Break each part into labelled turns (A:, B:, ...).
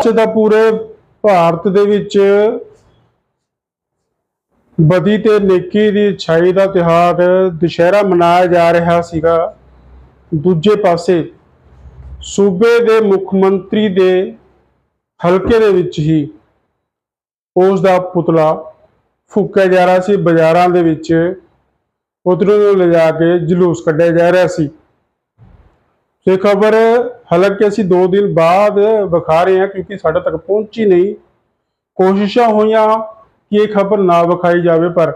A: ਅੱਜ ਤਾਂ ਪੂਰੇ ਭਾਰਤ ਦੇ ਵਿੱਚ ਬਦੀ ਤੇ ਨੇਕੀ ਦੀ ਛਾਈ ਦਾ ਤਿਉਹਾਰ ਦੁਸ਼ਹਿਰਾ ਮਨਾਇਆ ਜਾ ਰਿਹਾ ਸੀਗਾ। ਦੂਜੇ ਪਾਸੇ ਸੂਬੇ ਦੇ ਮੁੱਖ ਮੰਤਰੀ ਦੇ ਹਲਕੇ ਦੇ ਵਿੱਚ ਹੀ ਉਸ ਦਾ ਪੁਤਲਾ ਫੂਕਿਆ ਜਾ ਰਿਹਾ ਸੀ। ਬਾਜ਼ਾਰਾਂ ਦੇ ਵਿੱਚ ਪੁਤਲੇ ਨੂੰ ਲਿਜਾ ਕੇ ਜਲੂਸ ਕੱਢਿਆ ਜਾ ਰਿਹਾ ਸੀ। ਇਹ ਖਬਰ ਹਾਲਾਂਕਿ ਅਸੀਂ 2 ਦਿਨ ਬਾਅਦ ਵਿਖਾ ਰਹੇ ਹਾਂ ਕਿਉਂਕਿ ਸਾਡੇ ਤੱਕ ਪਹੁੰਚੀ ਨਹੀਂ। ਕੋਸ਼ਿਸ਼ਾਂ ਹੋਈਆਂ ਕਿ ਇਹ ਖਬਰ ਨਾ ਵਿਖਾਈ ਜਾਵੇ, ਪਰ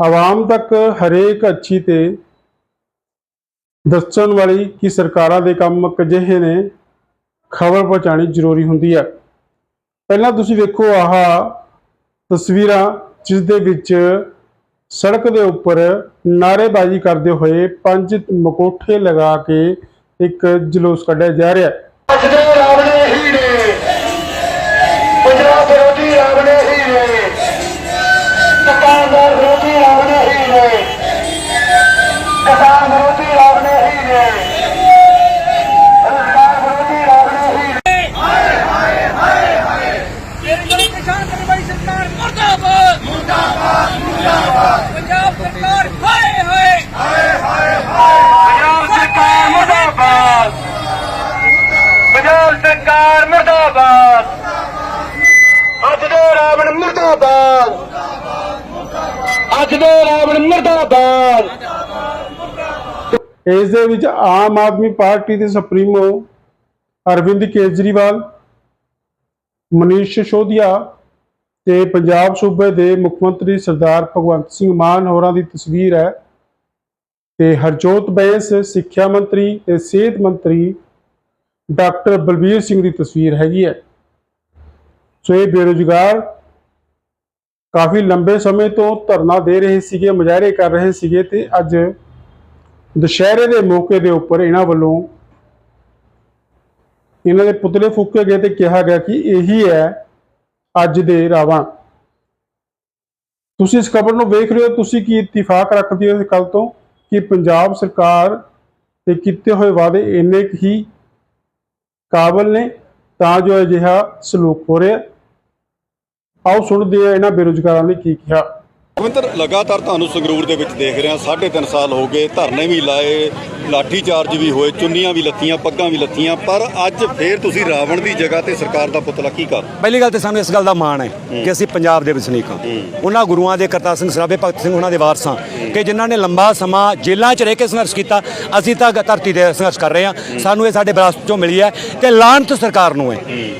A: ਆਵਾਮ ਤੱਕ ਹਰੇਕ ਅੱਛੀ ਤੇ ਦੱਸਣ ਵਾਲੀ ਕਿ ਸਰਕਾਰਾਂ ਦੇ ਕੰਮ ਕਜਿਹੇ ਨੇ, ਖਬਰ ਪਹੁੰਚਾਣੀ ਜ਼ਰੂਰੀ ਹੁੰਦੀ ਹੈ। ਪਹਿਲਾਂ ਤੁਸੀਂ ਵੇਖੋ ਆਹ ਤਸਵੀਰਾਂ ਜਿਸ ਦੇ ਵਿੱਚ ਸੜਕ ਦੇ ਉੱਪਰ ਨਾਅਰੇਬਾਜ਼ੀ ਕਰਦੇ ਹੋਏ ਪੰਜ ਮਕੋਠੇ ਲਗਾ ਕੇ ਇੱਕ ਜਲੂਸ ਕੱਢਿਆ ਜਾ ਰਿਹਾ ਹੈ।
B: ਮੁਰਦਾਬਾਦ।
A: ਇਸ ਦੇ ਵਿੱਚ ਆਮ ਆਦਮੀ ਪਾਰਟੀ ਦੇ ਸੁਪਰੀਮੋ ਅਰਵਿੰਦ ਕੇਜਰੀਵਾਲ, ਮਨੀਸ਼ ਸਿਸੋਦੀਆ ਤੇ ਪੰਜਾਬ ਸੂਬੇ ਦੇ ਮੁੱਖ ਮੰਤਰੀ ਸਰਦਾਰ ਭਗਵੰਤ ਸਿੰਘ ਮਾਨ ਹੋਰਾਂ ਦੀ ਤਸਵੀਰ ਹੈ। ਤੇ ਹਰਜੋਤ ਬੈਂਸ, ਸਿੱਖਿਆ ਮੰਤਰੀ ਤੇ ਸਿਹਤ ਮੰਤਰੀ ਡਾਕਟਰ ਬਲਬੀਰ ਸਿੰਘ ਦੀ ਤਸਵੀਰ ਹੈਗੀ ਹੈ। ਸੋ ਇਹ ਬੇਰੁਜ਼ਗਾਰ ਕਾਫੀ ਲੰਬੇ ਸਮੇਂ ਤੋਂ ਧਰਨਾ ਦੇ ਰਹੇ ਸੀਗੇ, ਮੁਜ਼ਾਹਰੇ ਕਰ ਰਹੇ ਸੀਗੇ ਤੇ ਅੱਜ ਦੁਸ਼ਹਿਰੇ ਦੇ ਮੌਕੇ ਦੇ ਉੱਪਰ ਇਹਨਾਂ ਵੱਲੋਂ ਇਹਨਾਂ ਦੇ ਪੁਤਲੇ ਫੂਕੇ ਗਏ ਤੇ ਕਿਹਾ ਗਿਆ ਕਿ ਇਹੀ ਹੈ ਅੱਜ ਦੇ ਰਾਵਣ ਤੁਸੀਂ ਇਸ ਖਬਰ ਨੂੰ ਵੇਖ ਰਹੇ ਹੋ, ਤੁਸੀਂ ਕੀ ਇਤਫਾਕ ਰੱਖਦੇ ਹੋ ਇਸ ਕੱਲ ਤੋਂ ਕਿ ਪੰਜਾਬ ਸਰਕਾਰ ਦੇ ਕੀਤੇ ਹੋਏ ਵਾਅਦੇ ਇੰਨੇ ਕੁ ਹੀ ਕਾਬਲ ਨੇ ਤਾਂ ਜੋ ਅਜਿਹਾ ਸਲੂਕ ਹੋ ਰਿਹਾ। ਆਓ ਸੁਣਦੇ ਆ ਇਹਨਾਂ ਬੇਰੁਜ਼ਗਾਰਾਂ ਨੇ ਕੀ ਕਿਹਾ।
C: ਦਵਿੰਦਰ ਲਗਾਤਾਰ ਤੁਹਾਨੂੰ ਸੰਗਰੂਰ ਦੇ ਵਿੱਚ ਦੇਖ ਰਿਹਾ ਹਾਂ ਸਾਢੇ ਤਿੰਨ ਸਾਲ ਹੋ ਗਏ, ਧਰਨੇ ਵੀ ਲਾਏ ਲਾਠੀ ਚਾਰਜ ਵੀ ਹੋਏ ਚੁੰਨੀਆਂ ਵੀ ਲੱਤੀਆਂ ਪੱਗਾਂ ਵੀ ਲੱਤੀਆਂ ਪਰ ਅੱਜ ਫੇਰ ਤੁਸੀਂ ਰਾਵਣ ਦੀ ਜਗ੍ਹਾ ਤੇ ਸਰਕਾਰ ਦਾ ਪੁਤਲਾ ਕੀ ਕਰ
D: ਪਹਿਲੀ ਗੱਲ ਤੇ ਸਾਨੂੰ ਇਸ ਗੱਲ ਦਾ ਮਾਣ ਹੈ ਕਿ ਅਸੀਂ ਪੰਜਾਬ ਦੇ ਵਸਨੀਕ ਹਾਂ। ਉਹਨਾਂ ਗੁਰੂਆਂ ਦੇ ਕਰਤਾਰ ਸਿੰਘ ਸਰਾਭੇ ਭਗਤ ਸਿੰਘ ਉਹਨਾਂ ਦੇ ਵਾਰਸ ਹਾਂ ਕਿ ਜਿਨ੍ਹਾਂ ਨੇ ਲੰਬਾ ਸਮਾਂ ਜੇਲ੍ਹਾਂ 'ਚ ਰਹਿ ਕੇ ਸੰਘਰਸ਼ ਕੀਤਾ ਅਸੀਂ ਤਾਂ ਧਰਤੀ ਤੇ ਸੰਘਰਸ਼ ਕਰ ਰਹੇ ਹਾਂ। ਸਾਨੂੰ ਇਹ ਸਾਡੇ ਵਿਰਾਸਤ 'ਚੋਂ ਮਿਲੀ ਹੈ ਤੇ ਲਾਹਨਤ ਸਰਕਾਰ ਨੂੰ ਹੈ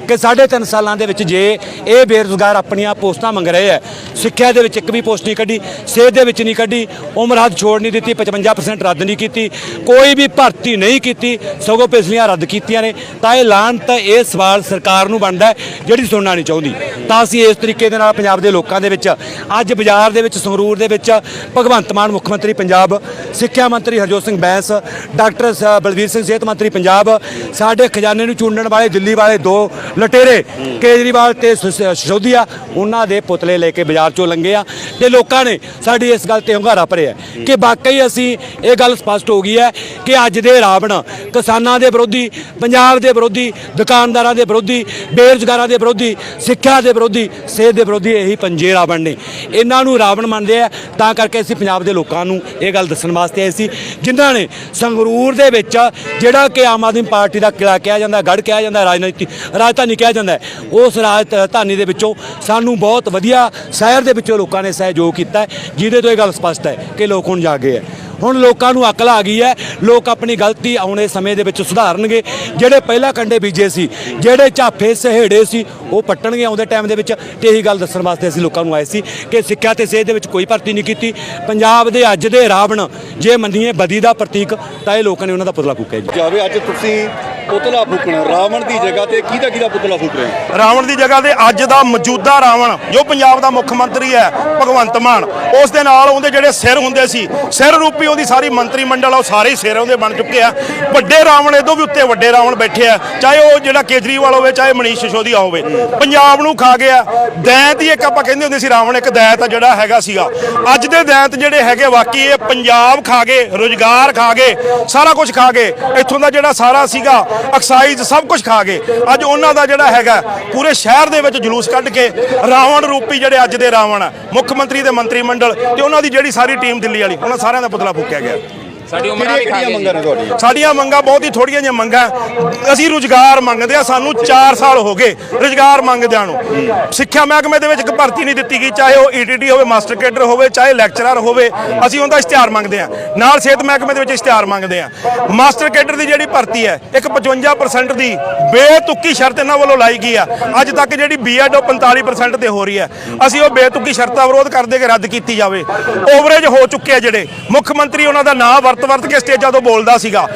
D: ਕਿ ਸਾਢੇ ਤਿੰਨ ਸਾਲਾਂ ਦੇ ਵਿੱਚ ਜੇ ਇਹ ਬੇਰੁਜ਼ਗਾਰ ਆਪਣੀਆਂ ਪੋਸਟਾਂ ਮੰਗ ਰਹੇ ਹੈ ਸਿੱਖਿਆ ਦੇ ਵਿੱਚ ਇੱਕ ਵੀ ਪੋਸਟ ਨਹੀਂ ਕੱਢੀ ਸਿਹਤ ਦੇ ਵਿੱਚ ਨਹੀਂ ਕੱਢੀ ਉਮਰ ਹੱਦ ਛੋੜ ਨਹੀਂ ਦਿੱਤੀ 55% ਰੱਦ ਨਹੀਂ ਕੀਤੀ ਕੋਈ ਵੀ ਭਰਤੀ ਨਹੀਂ ਕੀਤੀ, ਸਗੋਂ ਪਿਛਲੀਆਂ ਰੱਦ ਕੀਤੀਆਂ ਨੇ। ਤਾਂ ਇਹ ਲਾਹਨਤ ਇਹ ਸਵਾਲ ਸਰਕਾਰ ਨੂੰ ਬਣਦਾ ਜਿਹੜੀ ਸੁਣਨਾ ਨਹੀਂ ਚਾਹੁੰਦੀ। ਤਾਂ ਅਸੀਂ ਇਸ ਤਰੀਕੇ ਦੇ ਨਾਲ ਪੰਜਾਬ ਦੇ ਲੋਕਾਂ ਦੇ ਵਿੱਚ, ਅੱਜ ਬਾਜ਼ਾਰ ਦੇ ਵਿੱਚ, ਸੰਗਰੂਰ ਦੇ ਵਿੱਚ, ਭਗਵੰਤ ਮਾਨ ਮੁੱਖ ਮੰਤਰੀ ਪੰਜਾਬ, ਸਿੱਖਿਆ ਮੰਤਰੀ ਹਰਜੋਤ ਸਿੰਘ ਬੈਂਸ, ਡਾਕਟਰ ਸ- ਬਲਵੀਰ ਸਿੰਘ ਸਿਹਤ ਮੰਤਰੀ ਪੰਜਾਬ, ਸਾਡੇ ਖਜ਼ਾਨੇ ਨੂੰ ਚੂੰਡਣ ਵਾਲੇ ਦਿੱਲੀ ਵਾਲੇ ਦੋ ਲਟੇਰੇ, ਕੇਜਰੀਵਾਲ ਤੇ ਸ- ਉਹਨਾਂ ਦੇ ਪੁਤਲੇ ਲੈ ਕੇ ਬਾਜ਼ਾਰ ਚੋਂ ਲੰਘੇ ਆ। ਤੇ ਲੋਕਾਂ ਨੇ ਸਾਡੀ ਇਸ ਗੱਲ ਤੇ ਹੰਗਾਰਾ ਭਰਿਆ ਕਿ ਵਾਕਈ ਅਸੀਂ ਇਹ ਗੱਲ ਸਪਸ਼ਟ ਹੋ ਗਈ ਹੈ ਕਿ ਅੱਜ ਦੇ ਰਾਵਣ ਕਿਸਾਨਾਂ ਦੇ ਵਿਰੋਧੀ ਪੰਜਾਬ ਦੇ ਵਿਰੋਧੀ ਦੁਕਾਨਦਾਰਾਂ ਦੇ ਵਿਰੋਧੀ ਬੇਰੁਜ਼ਗਾਰਾਂ ਦੇ ਵਿਰੋਧੀ ਸਿੱਖਿਆ ਦੇ ਵਿਰੋਧੀ ਸਿਹਤ ਦੇ ਵਿਰੋਧੀ ਇਹੀ ਪੰਜੇ ਰਾਵਣ ਨੇ। ਇਹਨਾਂ ਨੂੰ ਰਾਵਣ ਮੰਨਦੇ ਆ ਤਾਂ ਕਰਕੇ ਅਸੀਂ ਪੰਜਾਬ ਦੇ ਲੋਕਾਂ ਨੂੰ ਇਹ ਗੱਲ ਦੱਸਣ ਵਾਸਤੇ ਆਏ ਸੀ। ਜਿਨ੍ਹਾਂ ਨੇ ਸੰਗਰੂਰ ਦੇ ਵਿੱਚ ਜਿਹੜਾ ਕਿ ਆਮ ਆਦਮੀ ਪਾਰਟੀ ਦਾ ਕਿਲਾ ਕਿਹਾ ਜਾਂਦਾ ਗੜ ਕਿਹਾ ਜਾਂਦਾ ਰਾਜਨੀਤੀ ਰਾਜਧਾਨੀ ਕਿਹਾ ਜਾਂਦਾ ਹੈ, ਉਸ ਰਾਜਧਾਨੀ ਦੇ ਵਿੱਚੋਂ ਸਾਨੂੰ ਬਹੁਤ ਵਧੀਆ ਸ਼ਹਿਰ ਦੇ ਵਿੱਚੋਂ ਲੋਕਾਂ ਨੇ ਸਹਿਯੋਗ ਕੀਤਾ ਜਿਹਦੇ ਤੋਂ ਇਹ ਗੱਲ ਸਪਸ਼ਟ ਹੈ ਕਿ ਲੋਕ ਹੁਣ ਜਾਗੇ ਹੈ। ਹੁਣ ਲੋਕਾਂ ਨੂੰ ਅਕਲ ਆ ਗਈ ਹੈ। ਲੋਕ ਆਪਣੀ ਗਲਤੀ ਆਉਣੇ ਸਮੇਂ ਦੇ ਵਿੱਚ ਸੁਧਾਰਨਗੇ। ਜਿਹੜੇ ਪਹਿਲਾਂ ਕੰਡੇ ਬੀਜੇ ਸੀ, ਜਿਹੜੇ ਝਾਫੇ ਸਹੇੜੇ ਸੀ, ਉਹ ਪੱਟਣਗੇ ਆਉਂਦੇ ਟਾਈਮ ਦੇ ਵਿੱਚ। ਤੇ ਇਹੀ ਗੱਲ ਦੱਸਣ ਵਾਸਤੇ ਅਸੀਂ ਲੋਕਾਂ ਨੂੰ ਆਏ ਸੀ ਕਿ ਸਿੱਖਿਆ ਤੇ ਸਿਹਤ ਦੇ ਵਿੱਚ ਕੋਈ ਭਰਤੀ ਨਹੀਂ ਕੀਤੀ। ਪੰਜਾਬ ਦੇ ਅੱਜ ਦੇ ਰਾਵਣ ਜੇ ਮੰਨੀਏ ਬਦੀ ਦਾ ਪ੍ਰਤੀਕ, ਤਾਂ ਇਹ ਲੋਕਾਂ ਨੇ ਉਹਨਾਂ ਦਾ ਪੁਤਲਾ ਫੂਕਿਆ ਜੀ।
C: ਜਾਵੇ ਅੱਜ ਤੁਸੀਂ ਪੁਤਲਾ ਫੂਕਣਾ ਰਾਵਣ ਦੀ ਜਗ੍ਹਾ ਤੇ ਕਿਹਦਾ ਕਿਹਦਾ ਪੁਤਲਾ ਫੂਕ ਰਹੇ?
E: ਰਾਵਣ ਦੀ ਜਗ੍ਹਾ ਤੇ ਅੱਜ ਦਾ ਮੌਜੂਦਾ ਰਾਵਣ ਜੋ ਪੰਜਾਬ ਦਾ ਮੁੱਖ ਮੰਤਰੀ ਹੈ ਭਗਵੰਤ ਮਾਨ। ਉਸ ਦੇ ਨਾਲ ਉਹਦੇ ਜਿਹੜੇ ਸਿਰ ਹੁੰਦੇ ਸੀ ਸਿਰ ਰੂਪੀ ਉਹਦੀ ਸਾਰੀ ਮੰਤਰੀ ਮੰਡਲ ਆ, ਉਹ ਸਾਰੇ ਸਿਰ ਉਹਦੇ ਬਣ ਚੁੱਕੇ ਆ। ਵੱਡੇ ਰਾਵਣ ਇਹਦੋਂ ਵੀ ਉੱਤੇ ਵੱਡੇ ਰਾਵਣ ਬੈਠੇ ਆ ਚਾਹੇ ਉਹ ਜਿਹੜਾ ਕੇਜਰੀਵਾਲ ਹੋਵੇ ਚਾਹੇ ਮਨੀਸ਼ ਸਿਸੋਦੀਆ ਹੋਵੇ। ਪੰਜਾਬ ਨੂੰ ਖਾ ਗਿਆ। ਦੈਂਤ ਹੀ ਇੱਕ ਆਪਾਂ ਕਹਿੰਦੇ ਹੁੰਦੇ ਸੀ ਰਾਵਣ ਇੱਕ ਦੈਂਤ ਆ ਜਿਹੜਾ ਹੈਗਾ ਸੀਗਾ। ਅੱਜ ਦੇ ਦੈਂਤ ਜਿਹੜੇ ਹੈਗੇ ਵਾਕਈ ਇਹ ਪੰਜਾਬ ਖਾ ਗਏ ਰੋਜ਼ਗਾਰ ਖਾ ਗਏ ਸਾਰਾ ਕੁਝ ਖਾ ਗਏ। ਇੱਥੋਂ ਦਾ ਜਿਹੜਾ ਸਾਰਾ ਸੀਗਾ ਐਕਸਾਈਜ਼ ਸਭ ਕੁਝ ਖਾ ਗਏ। ਅੱਜ ਉਹਨਾਂ ਦਾ ਜਿਹੜਾ ਹੈਗਾ, ਪੂਰੇ ਸ਼ਹਿਰ ਦੇ ਵਿੱਚ ਜਲੂਸ ਕੱਢ ਕੇ ਰਾਵਣ ਰੂਪੀ ਜਿਹੜੇ ਅੱਜ ਦੇ ਰਾਵਣ ਆ, ਮੁੱਖ ਮੰਤਰੀ ਦੇ ਮੰਤਰੀ ਮੰਡਲ ਤੇ ਉਹਨਾਂ ਦੀ ਜਿਹੜੀ ਸਾਰੀ ਟੀਮ ਦਿੱਲੀ ਵਾਲੀ, ਉਹਨਾਂ ਸਾਰਿਆਂ ਦਾ ਪੁਤਲਾ ਫੂਕਿਆ ਗਿਆ।
B: ਸਾਡੀ ਉਮਰਾਂ ਵੀ ਖਾ
C: ਕਿਹੜੀਆਂ
B: ਗਏ
C: ਮੰਗਾਂ ਨੇ ਤੁਹਾਡੀਆਂ?
E: ਸਾਡੀਆਂ ਮੰਗਾਂ ਬਹੁਤ ਹੀ ਥੋੜੀਆਂ ਜਿਹੀਆਂ ਮੰਗਾਂ ਅਸੀਂ ਰੁਜ਼ਗਾਰ ਮੰਗਦੇ ਆ ਸਾਨੂੰ 4 ਸਾਲ ਹੋ ਗਏ ਰੁਜ਼ਗਾਰ ਮੰਗਦਿਆਂ ਨੂੰ। ਸਿੱਖਿਆ ਮਹਿਕਮੇ ਦੇ ਵਿੱਚ ਇੱਕ ਭਰਤੀ ਨਹੀਂ ਦਿੱਤੀ ਗਈ ਚਾਹੇ ਉਹ ਈਟੀਟੀ ਹੋਵੇ ਮਾਸਟਰ ਕੇਡਰ ਹੋਵੇ ਚਾਹੇ ਲੈਕਚਰਰ ਹੋਵੇ ਅਸੀਂ ਉਹਦਾ ਇਸ਼ਤਿਹਾਰ ਮੰਗਦੇ ਆ ਨਾਲ ਸਿਹਤ ਮਹਿਕਮੇ ਦੇ ਵਿੱਚ ਇਸ਼ਤਿਹਾਰ ਮੰਗਦੇ ਆ ਮਾਸਟਰ ਕੇਡਰ ਦੀ ਜਿਹੜੀ ਭਰਤੀ ਹੈ ਇੱਕ 55% ਦੀ ਬੇਤੁਕੀ ਸ਼ਰਤ ਇਹਨਾਂ ਵੱਲੋਂ ਲਾਈ ਗਈ ਆ। ਅੱਜ ਤੱਕ ਜਿਹੜੀ ਬੀਐਡ ਉਹ 45% ਤੇ ਹੋ ਰਹੀ ਹੈ। ਅਸੀਂ ਉਹ ਬੇਤੁਕੀ ਸ਼ਰਤ ਵਿਰੋਧ ਕਰਦੇ ਕਿ ਰੱਦ ਕੀਤੀ ਜਾਵੇ। ਓਵਰੇਜ ਹੋ ਚੁੱਕੇ ਆ ਜਿਹੜੇ। ਮੁੱਖ ਮੰਤਰੀ ਉਹਨਾਂ ਦਾ ਨਾਮ ਵਰਤ ਵਰਤ ਕੇ ਸਟੇਜਾਂ ਤੋਂ ਬੋਲਦਾ ਸੀਗਾ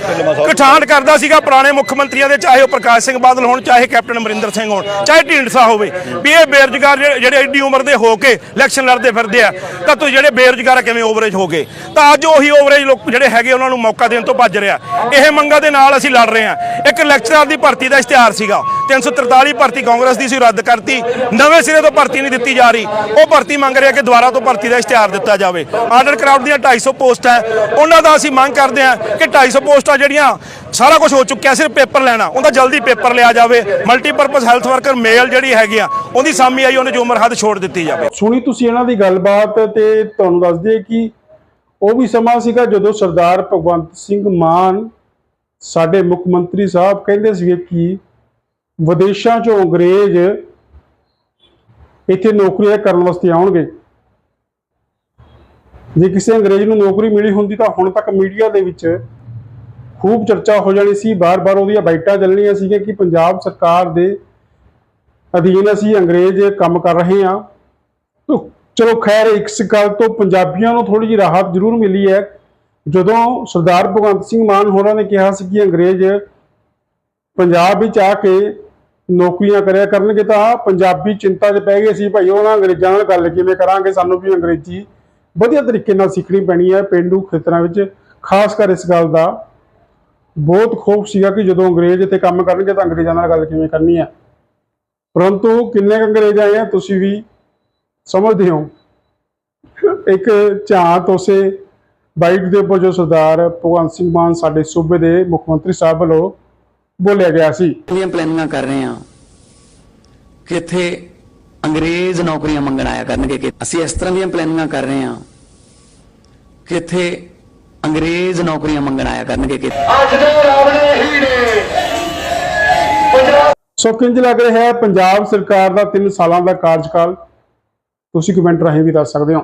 E: ਕਠਾਂਡ ਕਰਦਾ ਸੀਗਾ ਪੁਰਾਣੇ ਮੁੱਖ ਮੰਤਰੀਆਂ ਦੇ, ਚਾਹੇ ਉਹ ਪ੍ਰਕਾਸ਼ ਸਿੰਘ ਬਾਦਲ ਹੋਣ, ਚਾਹੇ ਕੈਪਟਨ ਅਮਰਿੰਦਰ ਸਿੰਘ ਹੋਣ, ਚਾਹੇ ਢੀਂਡਸਾ ਹੋਵੇ, ਵੀ ਇਹ ਬੇਰੁਜ਼ਗਾਰ ਜਿਹੜੇ- ਜਿਹੜੇ ਐਡੀ ਉਮਰ ਦੇ ਹੋ ਕੇ ਇਲੈਕਸ਼ਨ ਲੜਦੇ ਫਿਰਦੇ ਆ, ਤਾਂ ਤੁਸੀਂ ਜਿਹੜੇ ਬੇਰੁਜ਼ਗਾਰ ਕਿਵੇਂ ਓਵਰੇਜ ਹੋ ਗਏ? ਤਾਂ ਅੱਜ ਉਹੀ ਓਵਰੇਜ ਲੋਕ ਜਿਹੜੇ ਹੈਗੇ ਉਹਨਾਂ ਨੂੰ ਮੌਕਾ ਦੇਣ ਤੋਂ ਭੱਜ ਰਿਹਾ ਇਹ ਮੰਗਾਂ ਦੇ ਨਾਲ ਅਸੀਂ ਲੜ ਰਹੇ ਹਾਂ ਇੱਕ ਲੈਕਚਰਰ ਦੀ ਭਰਤੀ ਦਾ ਇਸ਼ਤਿਹਾਰ ਸੀਗਾ। 343 ਭਰਤੀ ਕਾਂਗਰਸ ਦੀ ਸੀ ਰੱਦ ਕਰਤੀ। ਨਵੇਂ ਸਿਰੇ ਤੋਂ ਭਰਤੀ ਨਹੀਂ ਦਿੱਤੀ ਜਾ ਰਹੀ। ਉਹ ਭਰਤੀ ਮੰਗ ਰਿਹਾ ਕਿ ਦੁਬਾਰਾ ਤੋਂ ਭਰਤੀ ਦਾ ਇਸ਼ਤਿਹਾਰ ਦਿੱਤਾ ਜਾਵੇ। ਆਰਡਰ ਕਰਾਫਟ ਦੀਆਂ 250 ਪੋਸਟਾਂ ਹੈ। ਉਹਨਾਂ ਦਾ ਅਸੀਂ ਮੰਗ ਕਰਦੇ ਹਾਂ ਕਿ 250 ਪੋਸਟਾਂ ਜਿਹੜੀਆਂ ਸਾਰਾ ਕੁਝ ਹੋ ਚੁੱਕਿਆ, ਸਿਰਫ ਪੇਪਰ ਲੈਣਾ, ਉਹਦਾ ਜਲਦੀ ਪੇਪਰ ਲਿਆ ਜਾਵੇ। ਮਲਟੀਪਰਪਸ ਹੈਲਥ ਵਰਕਰ ਮੇਲ ਜਿਹੜੀ ਹੈਗੀ ਆ, ਉਹਦੀ ਸਾਮੀ ਆਈ, ਉਹਨੇ ਜੋ ਉਮਰ ਹੱਦ ਛੋੜ ਦਿੱਤੀ ਜਾਵੇ।
A: ਸੁਣੀ ਤੁਸੀਂ ਇਹਨਾਂ ਦੀ ਗੱਲਬਾਤ ਤੇ ਤੁਹਾਨੂੰ ਦੱਸ ਦਈਏ ਕਿ ਉਹ ਵੀ ਸਮਾਂ ਸੀਗਾ ਜਦੋਂ ਸਰਦਾਰ ਭਗਵੰਤ ਸਿੰਘ ਮਾਨ ਸਾਡੇ ਮੁੱਖ ਮੰਤਰੀ ਸਾਹਿਬ ਕਹਿੰਦੇ ਸੀਗੇ ਕਿ ਵਿਦੇਸ਼ਾਂ ਚੋਂ ਅੰਗਰੇਜ਼ ਇੱਥੇ ਨੌਕਰੀਆਂ ਕਰਨ ਵਾਸਤੇ ਆਉਣਗੇ। ਜੇ ਕਿਸੇ ਅੰਗਰੇਜ਼ ਨੂੰ ਨੌਕਰੀ ਮਿਲੀ ਹੁੰਦੀ ਤਾਂ ਹੁਣ ਤੱਕ ਮੀਡੀਆ ਦੇ ਵਿੱਚ ਖੂਬ ਚਰਚਾ ਹੋ ਜਾਣੀ ਸੀ। ਬਾਰ-ਬਾਰ ਉਹਦੀਆਂ ਬਾਈਟਾਂ ਚੱਲਣੀਆਂ ਸੀਗੀਆਂ ਕਿ ਪੰਜਾਬ ਸਰਕਾਰ ਦੇ ਅਧੀਨ ਅਸੀਂ ਅੰਗਰੇਜ਼ ਕੰਮ ਕਰ ਰਹੇ ਹਾਂ। ਤੋ ਚਲੋ ਖੈਰ, ਇਸ ਗੱਲ ਤੋਂ ਪੰਜਾਬੀਆਂ ਨੂੰ ਥੋੜੀ ਜਿਹੀ ਰਾਹਤ ਜ਼ਰੂਰ ਮਿਲੀ ਹੈ। ਜਦੋਂ ਸਰਦਾਰ ਭਗਵੰਤ ਸਿੰਘ ਮਾਨ ਹੋਰਾਂ ਨੇ ਕਿਹਾ ਸੀ ਕਿ ਅੰਗਰੇਜ਼ ਪੰਜਾਬ ਵਿੱਚ ਆ ਕੇ ਨੌਕਰੀਆਂ ਕਰਿਆ ਕਰਨਗੇ ਤਾਂ ਪੰਜਾਬੀ ਚਿੰਤਾ 'ਚ ਪੈ ਗਏ ਸੀ ਭਾਈ, ਉਹਨਾਂ ਅੰਗਰੇਜ਼ਾਂ ਨਾਲ ਗੱਲ ਕਿਵੇਂ ਕਰਾਂਗੇ? ਸਾਨੂੰ ਵੀ ਅੰਗਰੇਜ਼ੀ ਵਧੀਆ ਤਰੀਕੇ ਨਾਲ ਸਿੱਖਣੀ ਪੈਣੀ ਹੈ ਪਿੰਡੂ ਖੇਤਰਾਂ ਵਿੱਚ, ਖਾਸ ਕਰ ਇਸ ਗੱਲ ਦਾ। ਬਹੁਤ ਖੋਫ ਸੀਗਾ ਕਿ ਜਦੋਂ ਅੰਗਰੇਜ਼ ਇੱਥੇ ਕੰਮ ਕਰਨਗੇ ਤਾਂ ਅੰਗਰੇਜ਼ਾਂ ਨਾਲ ਗੱਲ ਕਿਵੇਂ ਕਰਨੀ ਹੈ। ਪਰੰਤੂ ਕਿੰਨੇ ਕੁ ਅੰਗਰੇਜ਼ ਆਏ ਆ, ਤੁਸੀਂ ਵੀ ਸਮਝਦੇ ਹੋ। ਇੱਕ ਝਾਤ ਉਸੇ ਬਾਈਟ ਦੇ ਉੱਪਰ ਜੋ ਸਰਦਾਰ ਭਗਵੰਤ ਸਿੰਘ ਮਾਨ ਸਾਡੇ ਸੂਬੇ ਦੇ ਮੁੱਖ ਮੰਤਰੀ ਸਾਹਿਬ ਵੱਲੋਂ ਬੋਲਿਆ ਗਿਆ ਸੀ।
F: ਦੀਆਂ ਪਲੈਨਿੰਗਾਂ ਕਰ ਰਹੇ ਹਾਂ ਕਿ ਇੱਥੇ ਅੰਗਰੇਜ਼ ਨੌਕਰੀਆਂ ਮੰਗਣ ਆਇਆ ਕਰਨਗੇ ਕਿ ਅਸੀਂ ਇਸ ਤਰ੍ਹਾਂ ਦੀਆਂ ਪਲੈਨਿੰਗਾਂ ਕਰ ਰਹੇ ਹਾਂ ਕਿ ਇੱਥੇ ਅੰਗਰੇਜ਼ ਨੌਕਰੀਆਂ ਮੰਗਣ ਆਇਆ ਕਰਨਗੇ ਕਿ
G: ਅੱਜ ਦੇ ਰਾਵਣ ਹੀ ਨੇ
A: ਸੋ ਕਿੰਜ ਲੱਗ ਰਿਹਾ ਹੈ? ਪੰਜਾਬ ਸਰਕਾਰ ਦਾ 3 ਸਾਲਾਂ ਦਾ ਕਾਰਜਕਾਲ। ਤੁਸੀਂ ਕਮੈਂਟ ਰਾਹੀਂ ਵੀ ਦੱਸ ਸਕਦੇ ਹੋ।